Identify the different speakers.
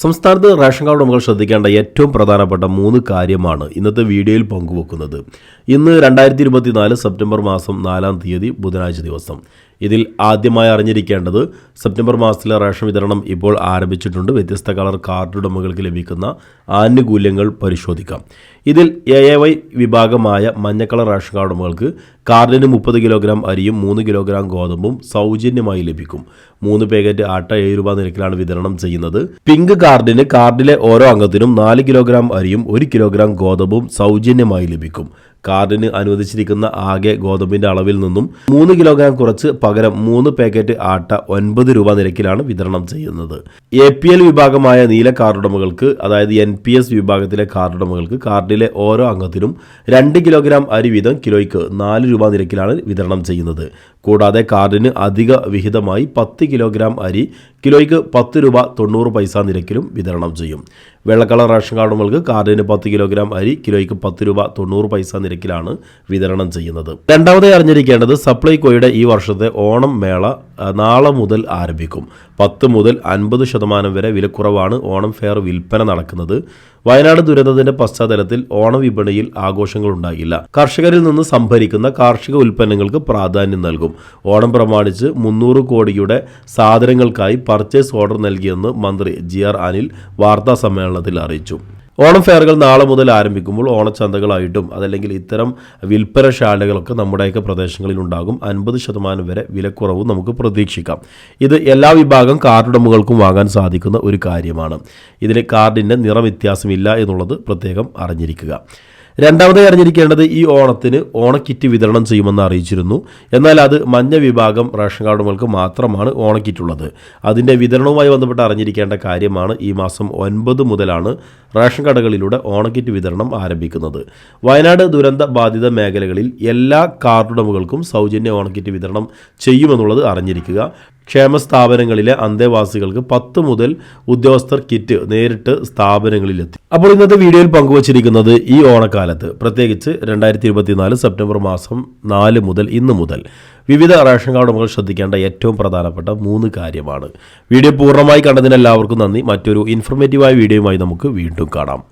Speaker 1: സംസ്ഥാനത്ത് ration card ഉടമകൾ ശ്രദ്ധിക്കേണ്ട ഏറ്റവും പ്രധാനപ്പെട്ട മൂന്ന് കാര്യമാണ് ഇന്നത്തെ വീഡിയോയിൽ പങ്കുവെക്കുന്നത്. ഇന്ന് രണ്ടായിരത്തി ഇരുപത്തിനാല് സെപ്റ്റംബർ മാസം നാലാം തീയതി ബുധനാഴ്ച ദിവസം. ഇതിൽ ആദ്യമായി അറിഞ്ഞിരിക്കേണ്ടത് സെപ്റ്റംബർ മാസത്തിലെ റേഷൻ വിതരണം ഇപ്പോൾ ആരംഭിച്ചിട്ടുണ്ട്. വ്യത്യസ്ത കളർ കാർഡ് ഉടമകൾക്ക് ലഭിക്കുന്ന ആനുകൂല്യങ്ങൾ പരിശോധിക്കാം. ഇതിൽ എ എ വൈ വിഭാഗമായ മഞ്ഞക്കളർ കളർ റേഷൻ കാർഡ് ഉടമകൾക്ക് കാർഡിന് മുപ്പത് കിലോഗ്രാം അരിയും മൂന്ന് കിലോഗ്രാം ഗോതമ്പും സൗജന്യമായി ലഭിക്കും. മൂന്ന് പാക്കറ്റ് ആട്ട ഏഴ് രൂപ നിരക്കിലാണ് വിതരണം ചെയ്യുന്നത്. പിങ്ക് കാർഡിന് കാർഡിലെ ഓരോ അംഗത്തിനും നാല് കിലോഗ്രാം അരിയും ഒരു കിലോഗ്രാം ഗോതമ്പും സൗജന്യമായി ലഭിക്കും. കാർഡിന് അനുവദിച്ചിരിക്കുന്ന ആകെ ഗോതമ്പിന്റെ അളവിൽ നിന്നും മൂന്ന് കിലോഗ്രാം കുറച്ച് പകരം മൂന്ന് പാക്കറ്റ് ആട്ട ഒൻപത് രൂപ നിരക്കിലാണ് വിതരണം ചെയ്യുന്നത്. എ പി എൽ വിഭാഗമായ നീല കാർഡുടമകൾക്ക് അതായത് എൻ പി എസ് വിഭാഗത്തിലെ കാർഡുടമകൾക്ക് കാർഡിലെ ഓരോ അംഗത്തിനും രണ്ട് കിലോഗ്രാം അരി വീതം കിലോയ്ക്ക് നാല് രൂപ നിരക്കിലാണ് വിതരണം ചെയ്യുന്നത്. കൂടാതെ കാർഡിന് അധിക വിഹിതമായി പത്ത് കിലോഗ്രാം അരി കിലോയ്ക്ക് പത്ത് രൂപ തൊണ്ണൂറ് പൈസ നിരക്കിലും വിതരണം ചെയ്യും. വെള്ളക്കളർ റേഷൻ കാർഡുകൾക്ക് കാർഡിന് പത്ത് കിലോഗ്രാം അരി കിലോയ്ക്ക് പത്ത് രൂപ തൊണ്ണൂറ് പൈസ നിരക്കിലാണ് വിതരണം ചെയ്യുന്നത്. രണ്ടാമതായി അറിഞ്ഞിരിക്കേണ്ടത് സപ്ലൈകോയുടെ ഈ വർഷത്തെ ഓണം മേള നാളെ മുതൽ ആരംഭിക്കും. പത്ത് മുതൽ അൻപത് ശതമാനം വരെ വിലക്കുറവാണ് ഓണം ഫെയർ വിൽപ്പന നടക്കുന്നത്. വയനാട് ദുരന്തത്തിന്റെ പശ്ചാത്തലത്തിൽ ഓണം വിപണിയിൽ ആഘോഷങ്ങൾ ഉണ്ടാകില്ല കർഷകരിൽ നിന്ന് സംഭരിക്കുന്ന കാർഷിക ഉൽപ്പന്നങ്ങൾക്ക് പ്രാധാന്യം നൽകും. ഓണം പ്രമാണിച്ച് മുന്നൂറ് കോടിയുടെ സാധനങ്ങൾക്കായി പർച്ചേസ് ഓർഡർ നൽകിയെന്ന് മന്ത്രി ജി ആർ അനിൽ വാർത്താ സമ്മേളനത്തിൽ അറിയിച്ചു. ഓണം ഫെയറുകൾ നാളെ മുതൽ ആരംഭിക്കുമ്പോൾ ഓണച്ചന്തകളായിട്ടും അതല്ലെങ്കിൽ ഇത്തരം വിൽപ്പന ശാലകളൊക്കെ നമ്മുടെയൊക്കെ പ്രദേശങ്ങളിൽ ഉണ്ടാകും അൻപത് ശതമാനം വരെ വിലക്കുറവ് നമുക്ക് പ്രതീക്ഷിക്കാം. ഇത് എല്ലാ വിഭാഗം കാർഡുടമകൾക്കും വാങ്ങാൻ സാധിക്കുന്ന ഒരു കാര്യമാണ്. ഇതിന് കാർഡിന്റെ നിറവ്യത്യാസമില്ല എന്നുള്ളത് പ്രത്യേകം അറിഞ്ഞിരിക്കുക. രണ്ടാമതായി അറിഞ്ഞിരിക്കേണ്ടത് ഈ ഓണത്തിന് ഓണക്കിറ്റ് വിതരണം ചെയ്യുമെന്ന് അറിയിച്ചിരുന്നു. എന്നാൽ അത് മഞ്ഞ വിഭാഗം റേഷൻ കാർഡുകൾക്ക് മാത്രമാണ് ഓണക്കിറ്റുള്ളത്. അതിന്റെ വിതരണവുമായി ബന്ധപ്പെട്ട് അറിഞ്ഞിരിക്കേണ്ട കാര്യമാണ് ഈ മാസം ഒൻപത് മുതലാണ് റേഷൻ കടകളിലൂടെ ഓണക്കിറ്റ് വിതരണം ആരംഭിക്കുന്നത്. വയനാട് ദുരന്ത ബാധിത മേഖലകളിൽ എല്ലാ കാർഡുടമകൾക്കും സൗജന്യ ഓണക്കിറ്റ് വിതരണം ചെയ്യുമെന്നുള്ളത് അറിഞ്ഞിരിക്കുക. ക്ഷേമ സ്ഥാപനങ്ങളിലെ അന്തേവാസികൾക്ക് പത്ത് മുതൽ ഉദ്യോഗസ്ഥർ കിറ്റ് നേരിട്ട് സ്ഥാപനങ്ങളിലെത്തി. അപ്പോൾ ഇന്നത്തെ വീഡിയോയിൽ പങ്കുവച്ചിരിക്കുന്നത് ഈ ഓണക്കാലത്ത് പ്രത്യേകിച്ച് രണ്ടായിരത്തി ഇരുപത്തിനാല് സെപ്റ്റംബർ മാസം നാല് മുതൽ ഇന്ന് മുതൽ. വിവിധ റേഷൻ കാർഡ് ഉടമകൾ ശ്രദ്ധിക്കേണ്ട ഏറ്റവും പ്രധാനപ്പെട്ട മൂന്ന് കാര്യമാണ്. വീഡിയോ പൂർണമായി കണ്ടതിന് എല്ലാവർക്കും നന്ദി. മറ്റൊരു ഇൻഫർമേറ്റീവായ വീഡിയോയുമായി നമുക്ക് വീണ്ടും കാണാം.